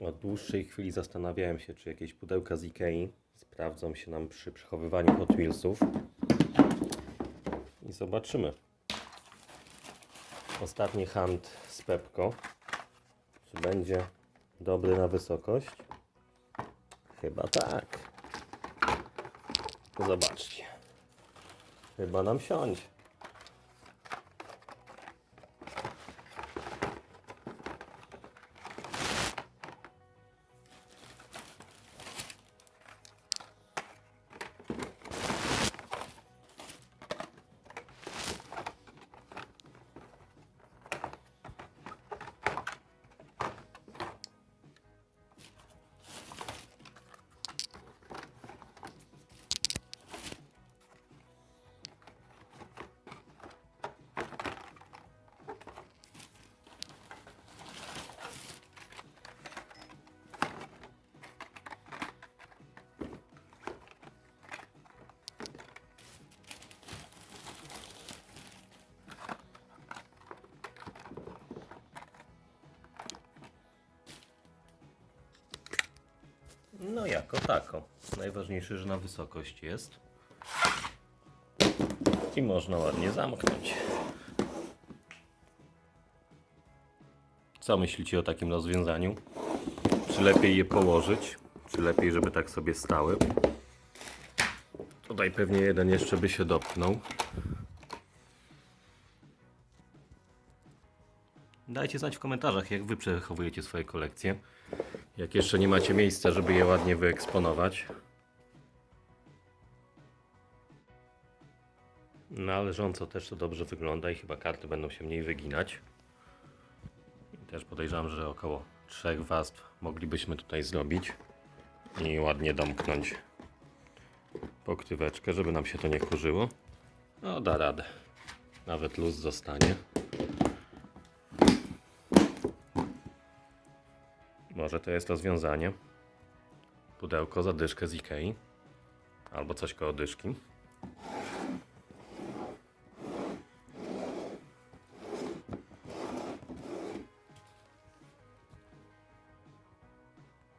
Od dłuższej chwili zastanawiałem się, czy jakieś pudełka z Ikei sprawdzą się nam przy przechowywaniu Hot Wheelsów. I zobaczymy. Ostatni hand z Pepko. Czy będzie dobry na wysokość? Chyba tak. Zobaczcie. Chyba nam siądzie. No jako tako. Najważniejsze, że na wysokość jest. I można ładnie zamknąć. Co myślicie o takim rozwiązaniu? Czy lepiej je położyć? Czy lepiej, żeby tak sobie stały? Tutaj pewnie jeden jeszcze by się dopnął. Dajcie znać w komentarzach, jak wy przechowujecie swoje kolekcje. Jak jeszcze nie macie miejsca, żeby je ładnie wyeksponować. Na leżąco też to dobrze wygląda i chyba karty będą się mniej wyginać. Też podejrzewam, że około trzech warstw moglibyśmy tutaj zrobić i ładnie domknąć pokryweczkę, żeby nam się to nie kurzyło. No da radę. Nawet luz zostanie. Może to jest rozwiązanie. Pudełko za dyszkę z Ikei. Albo coś koło dyszki.